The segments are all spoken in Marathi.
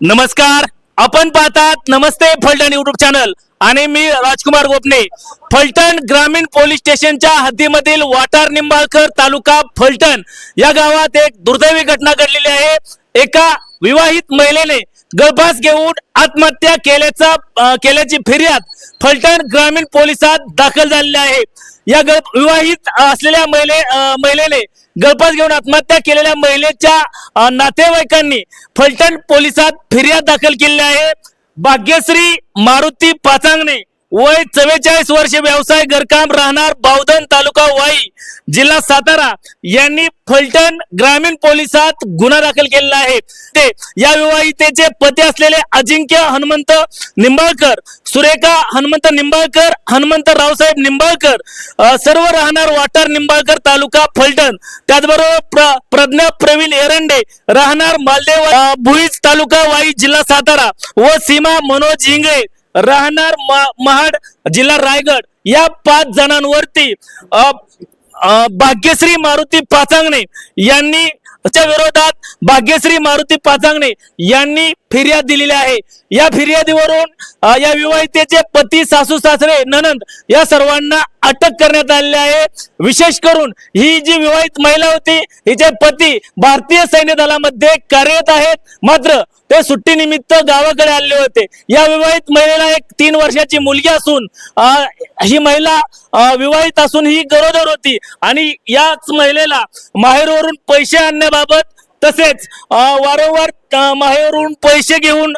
नमस्कार आपण पाहतात नमस्ते फलटण युट्यूब चॅनल आणि मी राजकुमार गोपने. फलटण ग्रामीण पोलीस स्टेशनच्या हद्दीमधील वाटार निंबाळकर तालुका फलटण या गावात एक दुर्दैवी घटना घडलेली आहे. एका विवाहित महिलेने गळफास घेऊन आत्महत्या केल्याचा केल्याची फिर्याद फलटण ग्रामीण पोलिसात दाखल झालेली आहे. या गळ विवाहित असलेल्या महिले महिलेने गळफास घेऊन आत्महत्या केलेल्या महिलेच्या नातेवाईकांनी फलटण पोलिसात फिर्याद दाखल केली आहे. भाग्यश्री मारुती पाचांगणे. वय चव्वेचाळीस वर्ष व्यवसाय घरकाम राहणार बावधन तालुका वाई जिल्हा सातारा यांनी फलटण ग्रामीण पोलिसात गुन्हा दाखल केलेला आहे. ते या विवाहितेचे पती असलेले अजिंक्य हनुमंत निंबाळकर सुरेखा हनुमंत निंबाळकर हनुमंत रावसाहेब निंबाळकर सर्व राहणार वाटार निंबाळकर तालुका फलटण. त्याचबरोबर प्र, प्रज्ञा प्रवीण एरंडे राहणार मालदेव भुईज तालुका वाई जिल्हा सातारा व सीमा मनोज इंगळे. राहणार महाड जिल्हा रायगड या पाच जणांवरती भाग्यश्री मारुती पाचांगणे यांनी च्या विरोधात भाग्यश्री मारुती पाचांगणे यांनी फिर्याद दिलेली आहे. या फिर्यादीवरून या विवाहितेचे पती सासू सासरे ननंद या सर्वांना अटक करण्यात आलेली आहे. विशेष करून ही जी विवाहित महिला होती हिचे पती भारतीय सैन्य दलामध्ये कार्यरत आहेत. मात्र ते सुट्टीनिमित्त गावाकडे आले होते. या विवाहित महिलेला एक तीन वर्षाची मुलगी असून ही महिला विवाहित असून ही गरोदर होती आणि याच महिलेला माहेरवरून पैसे आणण्याबाबत तसेच वारंवार माहेरून माहेरवरून पैसे घेऊन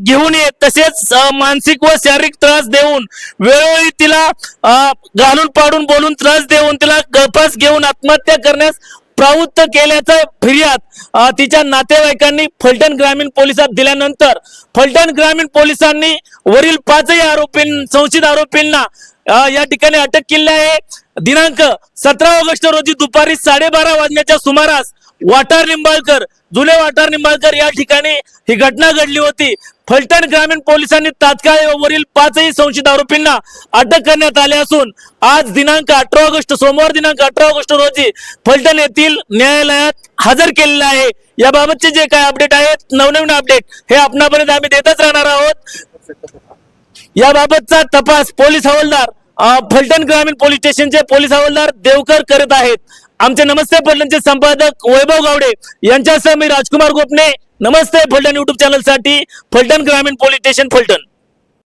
घेऊन येत तसेच मानसिक व शारीरिक त्रास देऊन वेळोवेळी तिला घालून पाडून बोलून त्रास देऊन तिला गळफास घेऊन आत्महत्या करण्यास प्रवृत्त केल्याचं फिर्याद तिच्या नातेवाईकांनी फलटण ग्रामीण पोलिसात दिल्यानंतर फलटण ग्रामीण पोलिसांनी वरील पाचही आरोपी संशयित आरोपींना या ठिकाणी अटक केली आहे. दिनांक सतरा ऑगस्ट रोजी दुपारी साडेबारा वाजण्याच्या सुमारास वाटार निंबाळकर जुले वाटार निंबाळकर या ठिकाणी ही घटना घडली होती. फलटण ग्रामीण पोलिसांनी तात्काळ वरील पाचही संशयित आरोपींना अटक करण्यात आले असून आज दिनांक अठरा ऑगस्ट सोमवार दिनांक अठरा ऑगस्ट रोजी फलटण येथील न्यायालयात हजर केलेला आहे. याबाबतचे जे काय अपडेट आहेत नवनवीन अपडेट हे आपणापर्यंत आम्ही देतच राहणार आहोत. याबाबतचा तपास पोलीस हवालदार फलटण ग्रामीण पोलीस स्टेशनचे पोलीस हवालदार देवकर करत आहेत. आमचे नमस्ते फलटणचे संपादक वैभव गावडे यांच्यासह मी राजकुमार गोपने नमस्ते फलटण युट्यूब चॅनलसाठी फलटण ग्रामीण पोलीस स्टेशन फलटण.